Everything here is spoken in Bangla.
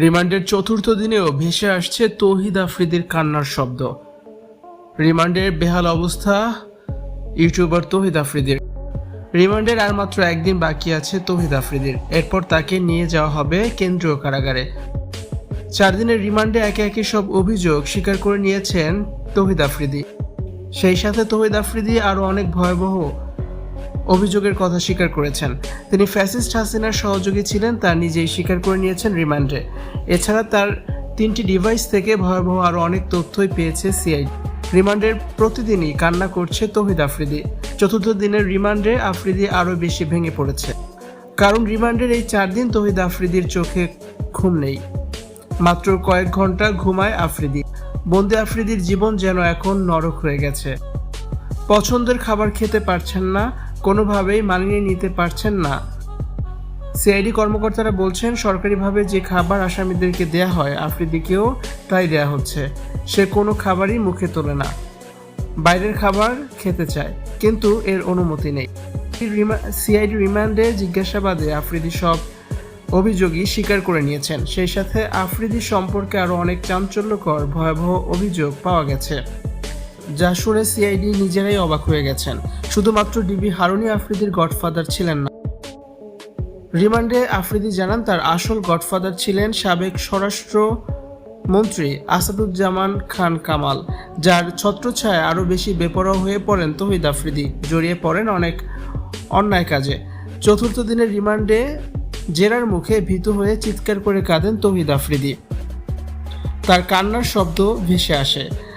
রিমান্ডের চতুর্থ দিনেও ভেসে আসছে তৌহিদ আফ্রিদির কান্নার শব্দ। রিমান্ডের বেহাল অবস্থা ইউটিউবার তৌহিদ আফ্রিদির। রিমান্ডের আর মাত্র একদিন বাকি আছে তৌহিদ আফ্রিদির। এরপর তাকে নিয়ে যাওয়া হবে কেন্দ্রীয় কারাগারে। চার দিনের রিমান্ডে একে একে সব অভিযোগ স্বীকার করে নিয়েছেন তৌহিদ আফ্রিদি। সেই সাথে তৌহিদ আফ্রিদি আরও অনেক ভয়াবহ অভিযোগের কথা স্বীকার করেছেন। তিনি ফ্যাসিস্ট হাসিনার সহযোগী ছিলেন, তা নিজেই স্বীকার করে নিয়েছেন রিমান্ডে। এছাড়া তার তিনটি ডিভাইস থেকে ভয়াবহ আরও অনেক তথ্যই পেয়েছে সিআইডি রিমান্ডের প্রতিদিনই কান্না করছে তৌহিদ আফ্রিদি। চতুর্থ দিনের রিমান্ডে আফ্রিদি আরও বেশি ভেঙে পড়েছে। কারণ রিমান্ডের এই চার দিন তৌহিদ আফ্রিদির চোখে ঘুম নেই। মাত্র কয়েক ঘণ্টা ঘুমায় আফ্রিদি। বন্দি আফ্রিদির জীবন যেন এখন নরক হয়ে গেছে। পছন্দের খাবার খেতে পারছেন না কোনোভাবেই মানিয়ে নিতে পারছেন না। সিআইডি কর্মকর্তারা বলছেন, সরকারিভাবে যে খাবার আসামিদেরকে দেয়া হয়, আফ্রিদিকেও তাই দেয়া হচ্ছে। সে কোনো খাবারই মুখে তোলে না। বাইরের খাবার খেতে চায়, কিন্তু এর অনুমতি নেই। সিআইডি রিমান্ডে জিজ্ঞাসাবাদে আফ্রিদি সব অভিযোগই স্বীকার করে নিয়েছেন। সেই সাথে আফ্রিদি সম্পর্কে আরও অনেক চাঞ্চল্যকর, ভয়াবহ অভিযোগ পাওয়া গেছে। যা শুনে সিআইডি নিজেরাই অবাক হয়ে গেছেন। শুধুমাত্র ডিবি হারুনি আফ্রিদির গডফাদার ছিলেন না। রিমান্ডে আফ্রিদি জানান, তার আসল গডফাদার ছিলেন সাবেক স্বরাষ্ট্র মন্ত্রী আসাদুজ্জামান খান কামাল, যার ছত্রছায়া আরও বেশি বেপরোয়া হয়ে পড়েন তহিদ আফ্রিদি, জড়িয়ে পড়েন অনেক অন্যায় কাজে। চতুর্থ দিনের রিমান্ডে জেরার মুখে ভীত হয়ে চিৎকার করে কাঁদেন তহিদ আফ্রিদি। তার কান্নার শব্দ ভেসে আসে।